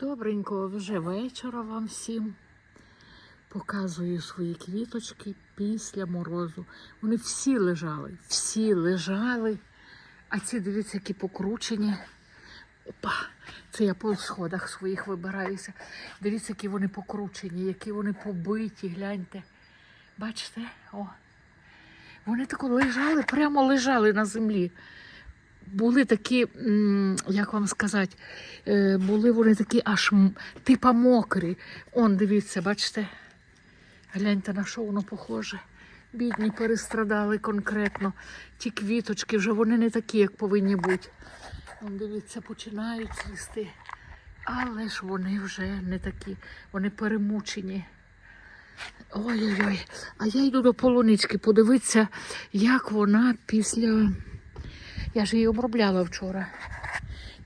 Добренько, вже вечора вам всім. Показую свої квіточки після морозу. Вони всі лежали, всі лежали. А ці, дивіться, які покручені. Опа! Це я по сходах своїх вибираюся. Дивіться, які вони покручені, які вони побиті, гляньте. Бачите? О. Вони тако лежали, прямо лежали на землі. Були такі, як вам сказати, е, були вони такі аж типа мокрі. Он, дивіться, бачите? Гляньте, на що воно похоже. Бідні перестрадали конкретно. Ті квіточки вже вони не такі, як повинні бути. Он, дивіться, починають цвісти. Але ж вони вже не такі, вони перемучені. Ой-ой-ой. А я йду до полунички подивитися, як вона після. Я ж її обробляла вчора.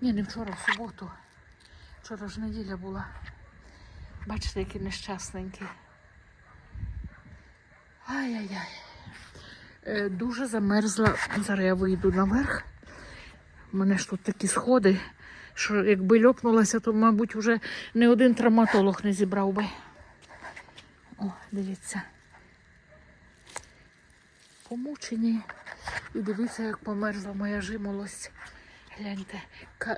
Ні, не вчора, в суботу. Вчора ж неділя була. Бачите, які нещасненькі. Ай-яй-яй. Е, дуже замерзла. Зараз я вийду наверх. У мене ж тут такі сходи, що якби льопнулася, то, мабуть, вже не один травматолог не зібрав би. О, дивіться. Помучені. І дивіться, як померзла моя жимолость. Гляньте.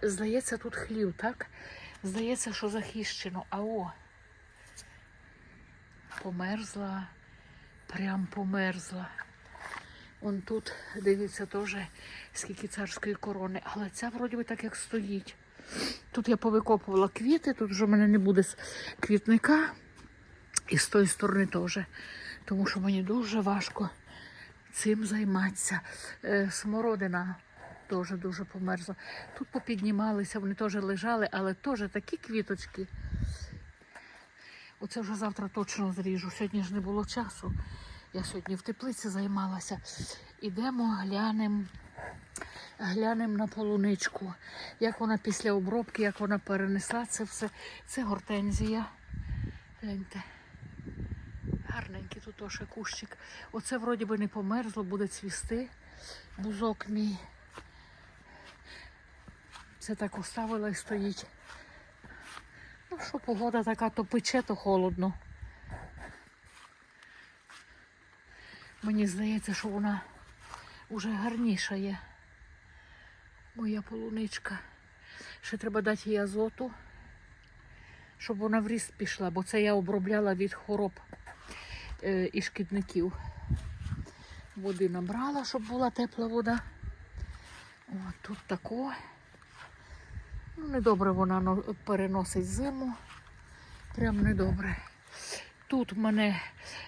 Здається, тут хлів, так? Здається, що захищено. А о. Померзла. Прям померзла. Он тут, дивіться, теж скільки царської корони. Але ця вроді би так як стоїть. Тут я повикопувала квіти, тут вже в мене не буде квітника. І з тої сторони теж. Тому що мені дуже важко цим займатися. Е, Смородина теж дуже померзла. Тут попіднімалися, вони теж лежали, але теж такі квіточки. Оце вже завтра точно зріжу. Сьогодні ж не було часу. Я сьогодні в теплиці займалася. Ідемо, глянемо. Глянемо на полуничку, як вона після обробки, як вона перенесла це все. Це гортензія. Гляньте. Гарненький тут ще кущик. Оце вроді би не померзло, буде цвісти. Бузок мій. Це так оставила і стоїть. Ну що, погода така, то пече, то холодно. Мені здається, що вона вже гарніша є. Моя полуничка. Ще треба дати їй азоту, щоб вона в ріст пішла, бо це я обробляла від хвороб е, і шкідників. Води набрала, щоб була тепла вода. О, тут тако. Ну, недобре вона переносить зиму. Прям недобре. Тут в мене,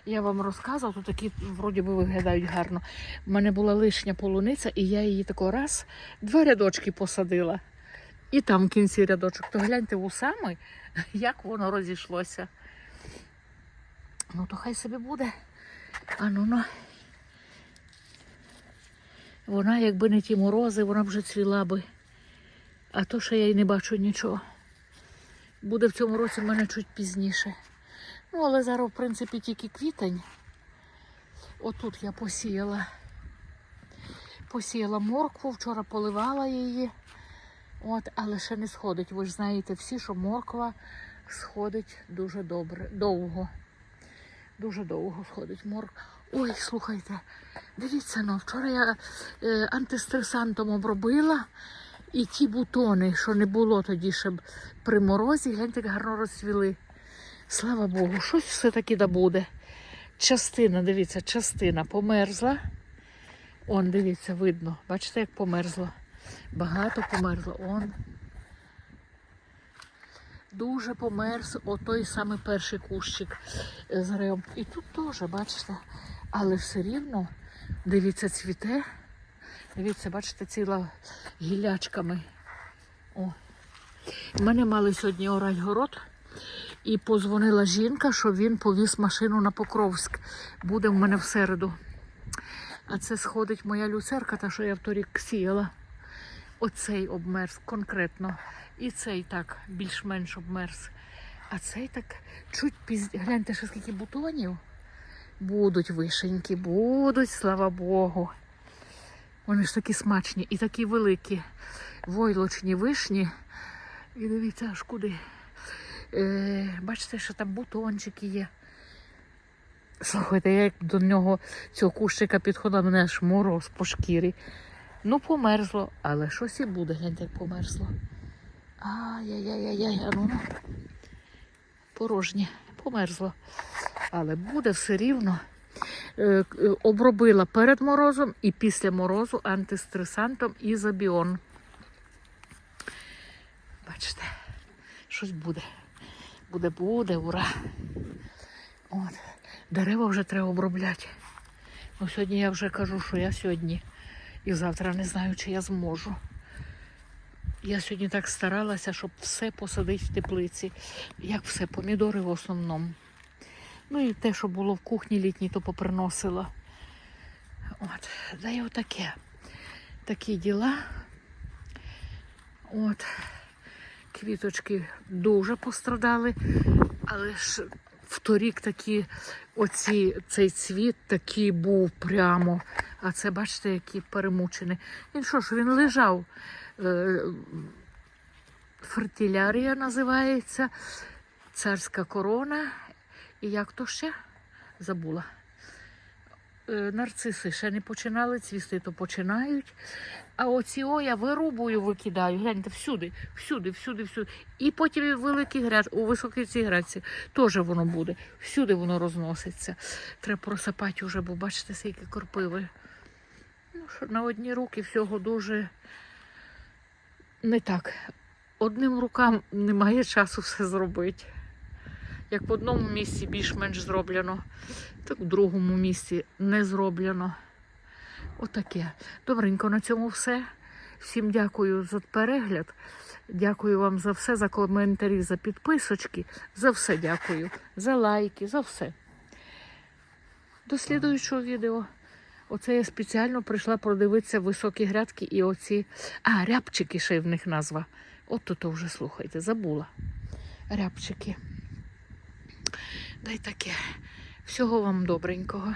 я вам розказувала, тут такі вроді би виглядають гарно. У мене була лишня полуниця, і я її тако раз, два рядочки посадила. І там в кінці рядочок. То гляньте вусами, як воно розійшлося. Ну, то хай собі буде. А ну ну. Вона, якби не ті морози, вона вже цвіла би. А то ще я й не бачу нічого. Буде в цьому році в мене чуть пізніше. Ну, але зараз, в принципі, тільки квітень. Отут я посіяла. Посіяла моркву, вчора поливала її. От, але ще не сходить. Ви ж знаєте всі, що морква сходить дуже добре, довго. Дуже довго сходить морква. Ой, слухайте, дивіться, ну, вчора я е, антистресантом обробила. І ті бутони, що не було тоді ще при морозі, гляньте, як гарно розцвіли. Слава Богу, щось все-таки да буде. Частина, дивіться, частина померзла. Он, дивіться, видно. Бачите, як померзло. Багато померзло. Он. Дуже померз отой самий перший кущик з рем. І тут теж, бачите. Але все рівно, дивіться, цвіте. Дивіться, бачите, ціла гілячками. О. У мене мали сьогодні орать город. І позвонила жінка, що він повіз машину на Покровськ. Буде в мене в середу. А це сходить моя люцерка, та що я вторік сіяла. Оцей обмерз конкретно. І цей так більш-менш обмерз. А цей так чуть пізніше. Гляньте, що скільки бутонів. Будуть вишеньки, будуть, слава Богу. Вони ж такі смачні і такі великі. Войлочні вишні. І дивіться, аж куди. Е, бачите, що там бутончики є. Слухайте, я як до нього цього кущика підходила, мене аж мороз по шкірі. Ну, померзло, але щось і буде, гляньте, як померзло. Ай-яй-яй-яй, а ну. Порожнє, померзло. Але буде все рівно. Е, е, Обробила перед морозом і після морозу антистресантом ізобіон. Бачите, щось буде. Буде, буде, ура. От. Дерева вже треба обробляти. Ну, сьогодні я вже кажу, що я сьогодні і завтра не знаю, чи я зможу. Я сьогодні так старалася, щоб все посадити в теплиці. Як все, помідори в основному. Ну і те, що було в кухні літній, то поприносила. От, да і отаке. Такі діла. От. Квіточки дуже пострадали, але ж вторік такі, оці, цей цвіт такий був прямо. А це, бачите, який перемучений. Він що ж, він лежав. Е, фертилярія називається, царська корона. І як то ще? Забула. Е, Нарциси ще не починали цвісти, то починають. А оці о я вирубую, викидаю. Гляньте, всюди, всюди, всюди, всюди. І потім і в гряд, у високій цій градці теж воно буде. Всюди воно розноситься. Треба просипати вже, бо бачите, скільки корпиви. Ну, що на одні руки всього дуже не так. Одним рукам немає часу все зробити. Як в одному місці більш-менш зроблено, так в другому місці не зроблено. Отаке. Добренько, на цьому все. Всім дякую за перегляд. Дякую вам за все, за коментарі, за підписочки. За все дякую. За лайки, за все. До слідуючого відео. Оце я спеціально прийшла продивитися високі грядки і оці. А, рябчики ще в них назва. От то вже слухайте, забула. Рябчики. Дай таке. Всього вам добренького.